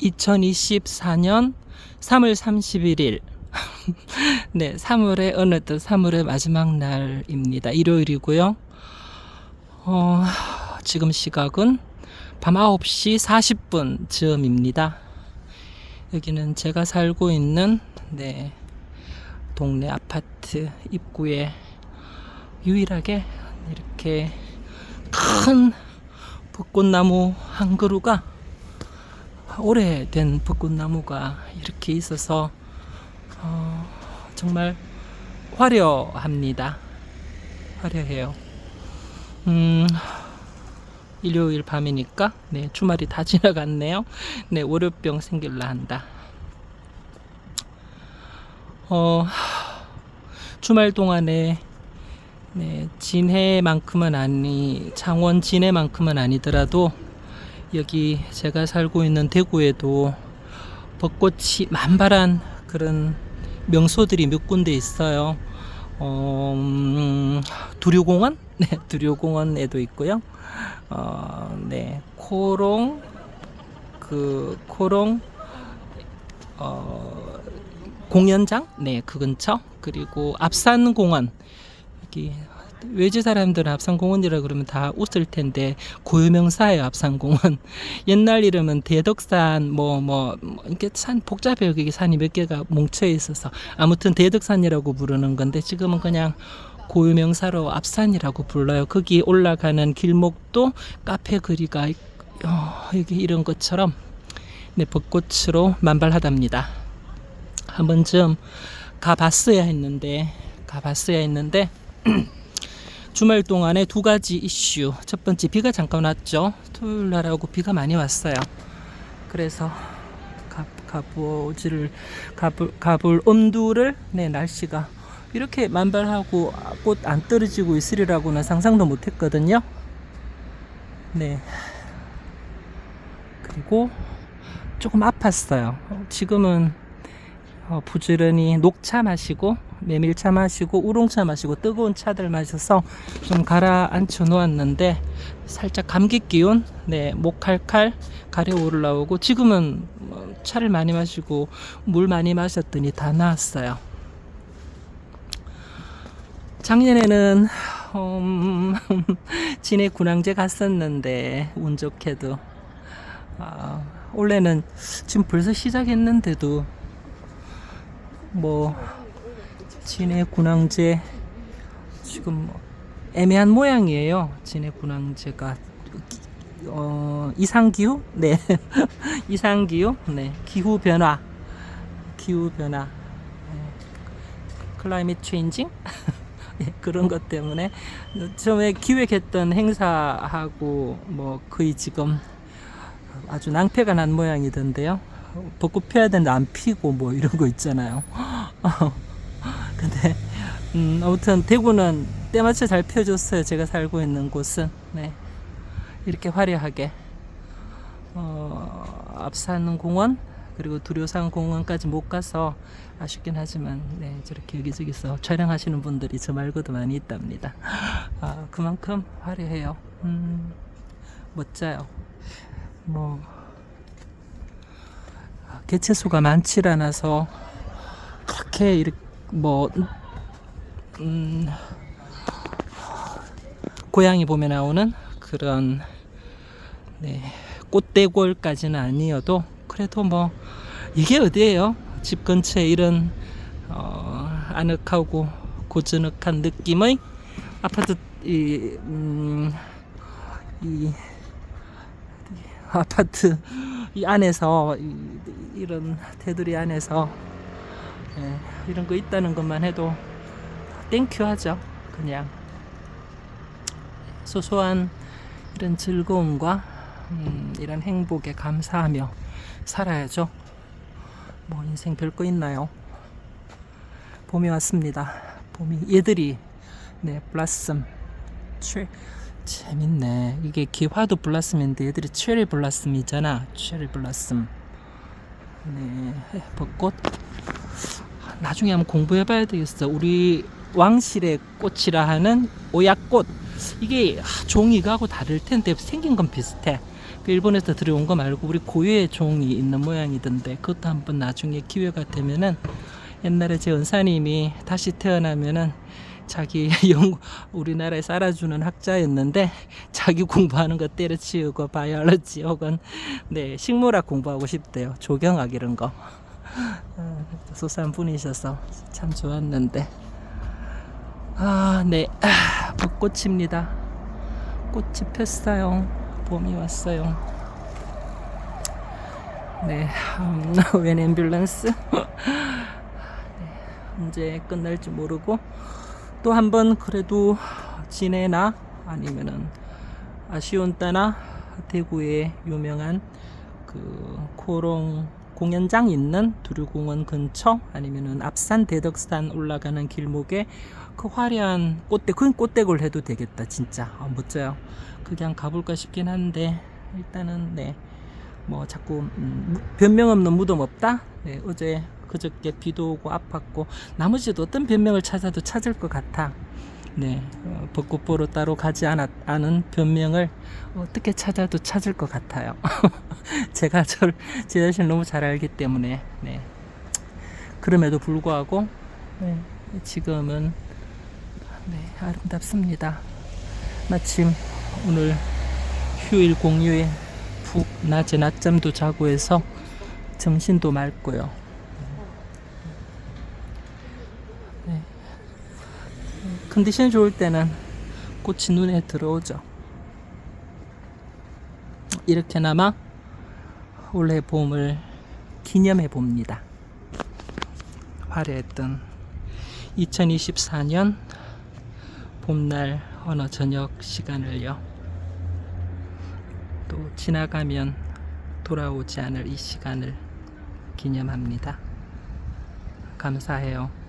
2024년 3월 31일. 네, 3월의 어느덧 3월의 마지막 날입니다. 일요일이고요. 어, 지금 시각은 밤 9시 40분 즈음입니다. 여기는 제가 살고 있는 네, 동네 아파트 입구에 유일하게 이렇게 큰 벚꽃나무 한 그루가 오래된 벚꽃나무가 이렇게 있어서 어, 정말 화려합니다. 화려해요. 음, 일요일 밤이니까 네 주말이 다 지나갔네요. 네 월요병 생길라 한다. 어 주말 동안에 네 진해만큼은 아니 창원 진해만큼은 아니더라도 여기 제가 살고 있는 대구에도 벚꽃이 만발한 그런 명소들이 몇 군데 있어요. 어, 음, 두류공원? 네, 두류공원에도 있고요. 어, 네, 코롱, 그, 코롱, 어, 공연장? 네, 그 근처. 그리고 앞산공원. 여기 외지 사람들은 앞산공원이라 그러면 다 웃을 텐데 고유명사예요 앞산공원. 옛날 이름은 대덕산 뭐뭐 이렇게 산 복잡해요. 여기 산이 몇 개가 뭉쳐 있어서. 아무튼 대덕산이라고 부르는 건데 지금은 그냥 고유명사로 앞산이라고 불러요. 거기 올라가는 길목도 카페 거리가 있- 어, 여기 이런 것처럼 네 벚꽃으로 만발하답니다. 한 번쯤 가봤어야 했는데 가봤어야 했는데 주말 동안에 두 가지 이슈. 첫 번째 비가 잠깐 왔죠. 토요일 날하고 비가 많이 왔어요. 그래서 가, 가보지를 가볼, 가볼 엄두를 네 날씨가 이렇게 만발하고 꽃 안 떨어지고 있으리라고는 상상도 못했거든요. 네. 그리고 조금 아팠어요. 지금은 어, 부지런히 녹차 마시고 메밀차 마시고 우롱차 마시고 뜨거운 차들 마셔서 좀 가라앉혀 놓았는데 살짝 감기 기운 네 목 칼칼 가려 올라오고 지금은 뭐 차를 많이 마시고 물 많이 마셨더니 다 나았어요. 작년에는 음, 진해 군항제 갔었는데 운 좋게도 아, 올해는 지금 벌써 시작했는데도 뭐 진해 군항제 지금 뭐 애매한 모양이에요. 진해 군항제가 어, 이상 기후? 네. 이상 기후? 네. 기후 변화. 기후 변화. 클라이밋 체인징? 예, 그런 것 때문에 처음에 기획했던 행사하고 뭐 거의 지금 아주 낭패가 난 모양이던데요. 벚꽃 피어야 되는데 안 피고 뭐 이런 거 있잖아요. 근데 음, 아무튼 대구는 때마침 잘 펴줬어요. 제가 살고 있는 곳은 네 이렇게 화려하게 어, 앞산 공원 그리고 두려산 공원까지 못 가서 아쉽긴 하지만 네 저렇게 여기저기서 촬영하시는 분들이 저 말고도 많이 있답니다. 아 그만큼 화려해요. 음, 멋져요. 뭐 개체수가 많지 않아서 그렇게 이렇게 뭐 음, 고양이 봄에 나오는 그런 네, 꽃대골까지는 아니어도 그래도 뭐 이게 어디예요? 집 근처에 이런 어, 아늑하고 고즈넉한 느낌의 아파트 이, 음, 이 아파트 이 안에서 이, 이런 테두리 안에서 예, 이런 거 있다는 것만 해도 땡큐 하죠. 그냥 소소한 이런 즐거움과 음, 이런 행복에 감사하며 살아야죠. 뭐 인생 별거 있나요? 봄이 왔습니다. 봄이 얘들이 네 블라썸 최 재밌네. 이게 기화도 블라썸인데 얘들이 체리 블라썸이잖아. 체리 블라썸. 네 벚꽃 나중에 한번 공부해봐야 되겠어. 우리 왕실의 꽃이라 하는 오약꽃. 이게 아, 종이가하고 다를 텐데 생긴 건 비슷해. 그 일본에서 들여온 거 말고 우리 고유의 종이 있는 모양이던데 그것도 한번 나중에 기회가 되면은 옛날에 제 은사님이 다시 태어나면은 자기 영 우리나라에 살아주는 학자였는데 자기 공부하는 거 때려치우고 바이올로지 혹은 네 식물학 공부하고 싶대요 조경학 이런 거 아, 소산 분이셔서 참 좋았는데. 아네. 아, 벚꽃입니다. 꽃이 폈어요. 봄이 왔어요. 네 음, 웬 앰뷸런스? 언제 끝날지 모르고 또 한 번 그래도 지내나 아니면은 아쉬운 따나 대구에 유명한 그 코롱 공연장 있는 두류공원 근처 아니면은 앞산 대덕산 올라가는 길목에 그 화려한 꽃대 그건 꽃대골 해도 되겠다 진짜 아, 멋져요 그냥 가볼까 싶긴 한데 일단은 네 뭐 자꾸 음, 무- 변명 없는 무덤 없다. 네, 어제 그저께 비도 오고 아팠고 나머지도 어떤 변명을 찾아도 찾을 것 같아. 네, 어, 벚꽃 보러 따로 가지 않았, 않은 변명을 어떻게 찾아도 찾을 것 같아요. 제가 저를 제 자신을 너무 잘 알기 때문에 네. 그럼에도 불구하고 네, 지금은 네, 아름답습니다. 마침 오늘 휴일 공휴일 푹 낮에 낮잠도 자고 해서 정신도 맑고요. 컨디션 좋을 때는 꽃이 눈에 들어오죠. 이렇게나마 올해 봄을 기념해 봅니다. 화려했던 2024년 봄날 어느 저녁 시간을요. 또 지나가면 돌아오지 않을 이 시간을 기념합니다. 감사해요.